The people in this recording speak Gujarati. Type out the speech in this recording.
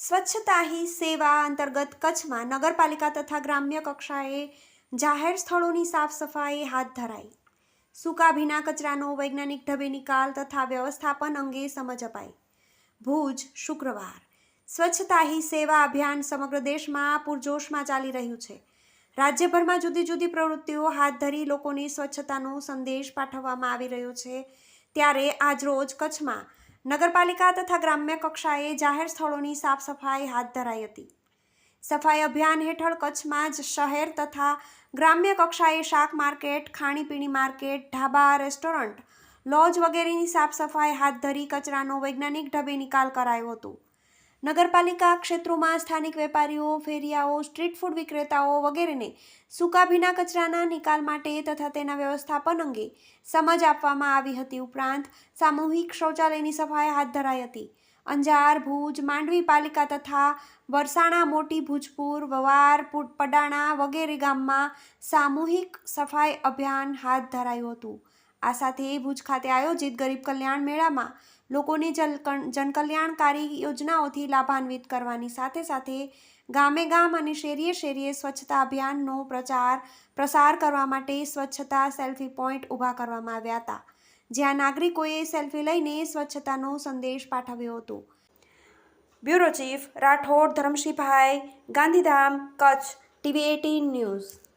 સ્વચ્છતા હી સેવા અંતર્ગત કચ્છમાં નગરપાલિકા તથા ગ્રામ્ય કક્ષાએ જાહેર સ્થળોની સાફ સફાઈ હાથ ધરાઈ. સૂકા ભીના કચરાનો વૈજ્ઞાનિક ઢબે નિકાલ તથા વ્યવસ્થાપન અંગે સમજ અપાઈ. ભુજ, શુક્રવાર. સ્વચ્છતા હી સેવા અભિયાન સમગ્ર દેશમાં પૂરજોશમાં ચાલી રહ્યું છે. રાજ્યભરમાં જુદી જુદી પ્રવૃત્તિઓ હાથ ધરી લોકોને સ્વચ્છતાનો સંદેશ પાઠવવામાં આવી રહ્યો છે. ત્યારે આજરોજ કચ્છમાં નગરપાલિકા તથા ગ્રામ્ય કક્ષાએ જાહેર સ્થળોની સાફ સફાઈ હાથ ધરાઈ હતી. સફાઈ અભિયાન હેઠળ કચ્છમાં જ શહેર તથા ગ્રામ્ય કક્ષાએ શાક માર્કેટ, ખાણીપીણી માર્કેટ, ઢાબા, રેસ્ટોરન્ટ, લોજ વગેરેની સાફ સફાઈ હાથ ધરી કચરાનો વૈજ્ઞાનિક ઢબે નિકાલ કરાયો હતો. નગરપાલિકા ક્ષેત્રોમાં સ્થાનિક વેપારીઓ, ફેરિયાઓ, સ્ટ્રીટ ફૂડ વિક્રેતાઓ વગેરેને સૂકા ભીના કચરાના નિકાલ માટે તથા તેના વ્યવસ્થાપન અંગે સમજ આપવામાં આવી હતી ઉપરાંત સામૂહિક શૌચાલયની સફાઈ હાથ ધરાઈ હતી. અંજાર, ભુજ, માંડવી પાલિકા તથા વરસાણા, મોટી ભુજપુર, વવાર પડાણા વગેરે ગામમાં સામૂહિક સફાઈ અભિયાન હાથ ધરાયું હતું. આ સાથે ભુજ ખાતે આયોજિત ગરીબ કલ્યાણ મેળામાં લોકોને જનકલ્યાણકારી યોજનાઓથી લાભાન્વિત કરવાની સાથે સાથે ગામે ગામ અને શેરીએ શેરીએ સ્વચ્છતા અભિયાનનો પ્રચાર, પ્રસાર કરવા માટે સ્વચ્છતા સેલ્ફી પોઈન્ટ ઊભા કરવામાં આવ્યા હતા, જ્યાં નાગરિકોએ સેલ્ફી લઈને સ્વચ્છતાનો સંદેશ પાઠવ્યો હતો. Bureau chief Rathod Dharamshibhai Gandhidham, Kutch, TV eighteen news.